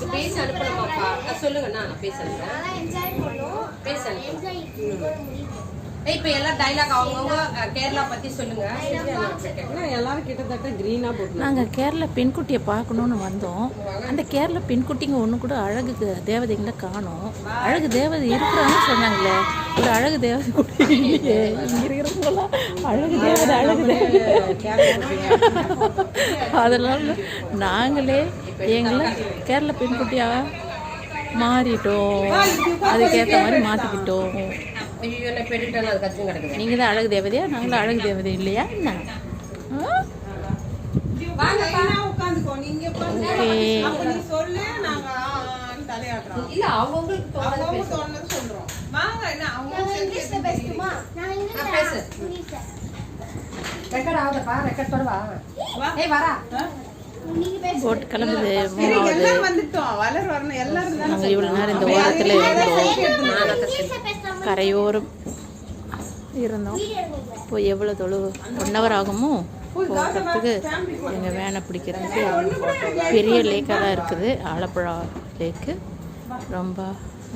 அவங்களுக்கு பேசி அனுப்பணுமாப்பா சொல்லுங்கண்ணா நான் பேச பேச இப்ப எல்லாம் டைலாக் அவங்கவுங்க கேரளா பத்தி சொல்லுங்க. எல்லாரும் கிட்டத்தட்ட கிரீனா போட்டு நாங்கள் கேரளா பெண்குட்டியை பார்க்கணுன்னு வந்தோம். அந்த கேரளா பெண்குட்டிங்க ஒன்று கூட அழகு தேவதைங்களை காணோம். அழகு தேவதை இருக்கிறான்னு சொன்னாங்களே ஒரு அழகு தேவதை கூட இல்லையே. இங்கே இருக்கிறவங்களாம் அழகு தேவதை அழகு தேவதை. அதனால நாங்களே எங்களை கேரளா பெண்குட்டியாக மாறிட்டோம். அதுக்கேற்ற மாதிரி மாற்றிக்கிட்டோம் நீங்கள் தான் அழகு தேவதையா? நாங்களும் அழகு தேவதை இல்லையா? என்ன? இல்ல அவங்களுக்கு தோணுது சொல்றோம். வாங்க என்ன அவங்க பேசு. ரெக்கார்ட் ஆகுதப்பா ரெக்கார்ட் தொடவா. ஏய் வரா போட்டு கிளம்புது நாங்கள் இவ்வளோ நேரம் இந்த ஓரத்தில் இருந்தோம். கரையோரம் இருந்தோம். இப்போ எவ்வளோ தொழு ஒன் ஹவர் ஆகுமோ? போகிறதுக்கு எங்கள் வேனை பிடிக்கிறதுக்கு பெரிய லேக்காக தான் இருக்குது. ஆலப்புழா லேக்கு ரொம்ப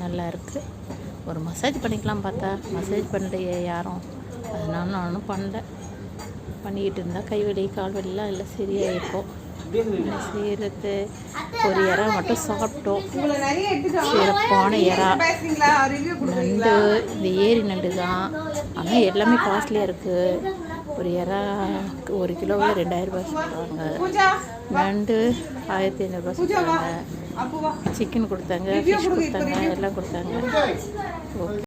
நல்லா இருக்குது ஒரு மசாஜ் பண்ணிக்கலாம் பார்த்தா. மசாஜ் பண்ணலையே யாரும். அதனால நானும் பண்ணல. பண்ணிக்கிட்டு இருந்தால் கை வலி கால் வலிலாம் எல்லாம் சரியாயிருக்கும். என்ன செய்கிறது ஒரு இறா மட்டும் சாப்பிட்டோம். சிறப்பான இறா. பேசுறீங்களா? ரிவ்யூ நண்டு இந்த ஏரி நண்டு தான். ஆனால் எல்லாமே காஸ்ட்லியாக இருக்குது ஒரு இறா ஒரு கிலோவில் ரெண்டாயிரம் ரூபாய் சொல்கிறாங்க பூஜா நண்டு ஆயிரத்தி ஐநூறுரூபா சொல்கிறாங்க அப்போ வா. சிக்கன் கொடுத்தாங்க ஃபிஷ் கொடுத்தாங்க எல்லாம் கொடுத்தாங்க. ஓகே